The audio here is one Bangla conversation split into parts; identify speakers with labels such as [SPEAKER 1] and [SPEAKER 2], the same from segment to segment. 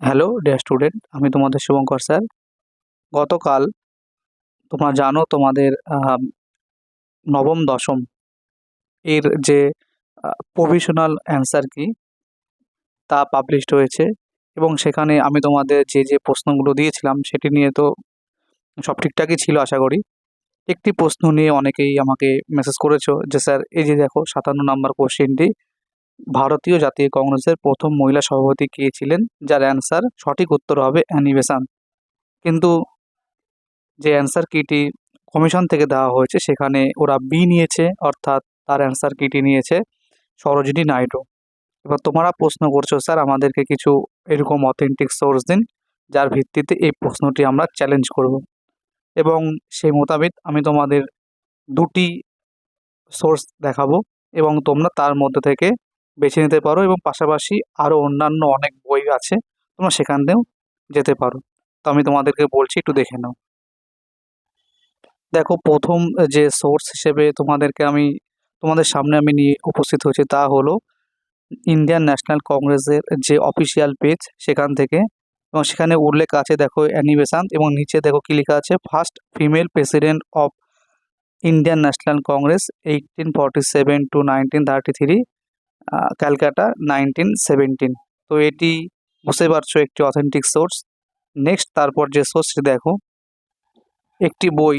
[SPEAKER 1] হ্যালো ডিয়ার স্টুডেন্ট আমি তোমাদের শুভঙ্কর স্যার। গতকাল তোমরা জানো তোমাদের নবম, দশম এর যে প্রভিশনাল অ্যান্সার কি, তা পাবলিশড হয়েছে এবং সেখানে আমি তোমাদের যে যে প্রশ্নগুলো দিয়েছিলাম সেটি নিয়ে তো সব ঠিকঠাকই ছিল আশা করি। একটি প্রশ্ন নিয়ে অনেকেই আমাকে মেসেজ করেছ যে, স্যার, এই যে দেখো, সাতান্ন নম্বর কোশ্চেনটি ভারতীয় জাতীয় কংগ্রেসের প্রথম মহিলা সভাপতি কে ছিলেন? যার অ্যান্সার সঠিক উত্তর হবে অ্যানিবেশন কিন্তু যে অ্যান্সার কিটি কমিশন থেকে দেওয়া হয়েছে, সেখানে ওরা বি নিয়েছে, অর্থাৎ তার অ্যান্সার কিটি নিয়েছে সরোজিনী নাইডু। এবার তোমরা প্রশ্ন করছ, স্যার, আমাদেরকে কিছু এরকম অথেন্টিক সোর্স দিন, যার ভিত্তিতে এই প্রশ্নটি আমরা চ্যালেঞ্জ করব। এবং সেই মোতাবেক আমি তোমাদের দুটি সোর্স দেখাবো এবং তোমরা তার মধ্যে থেকে বেছে নিতে পারো এবং পাশাপাশি আরও অন্যান্য অনেক বই আছে, তোমরা সেখানেও যেতে পারো। তো আমি তোমাদেরকে বলছি, একটু দেখে নাও। দেখো, প্রথম যে সোর্স হিসেবে তোমাদেরকে আমি, তোমাদের সামনে আমি নিয়ে উপস্থিত হয়েছি তা হলো ইন্ডিয়ান ন্যাশনাল কংগ্রেসের যে অফিসিয়াল পেজ সেখান থেকে এবং সেখানে উল্লেখ আছে, দেখো অ্যানিবেশান এবং নিচে দেখো কি লেখা আছে first female president of Indian National Congress eighteen forty seven to nineteen thirty three Calcutta nineteen seventeen. তো এটি বুঝতে পারছ একটি অথেন্টিক সোর্স নেক্সট তারপর যে সোর্সটি দেখো, একটি বই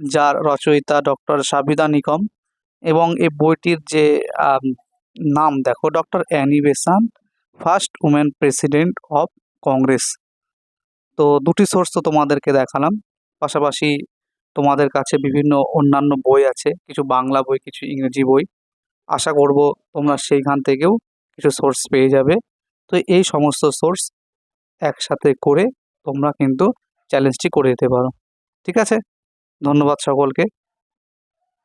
[SPEAKER 1] যার রচয়িতা ডক্টর সাবিদা নিকম এবং এই বইটির যে নাম দেখো doctor Annie Besant first women president of Congress তো দুটি সোর্স তো তোমাদেরকে দেখালাম, পাশাপাশি তোমাদের কাছে বিভিন্ন অন্যান্য বই আছে, কিছু বাংলা বই, কিছু ইংরেজি বই। আশা করব তোমরা সেইখান থেকেও কিছু সোর্স পেয়ে যাবে। তো এই সমস্ত সোর্স একসাথে করে তোমরা কিন্তু চ্যালেঞ্জটি করে দিতে পারো। ঠিক আছে? ধন্যবাদ সকলকে।